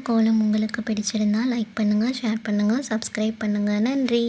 இந்த கோலம் உங்களுக்கு பிடிச்சிருந்தா லைக் பண்ணுங்கள் ஷேர் பண்ணுங்கள் சப்ஸ்கிரைப் பண்ணுங்கள் நன்றி.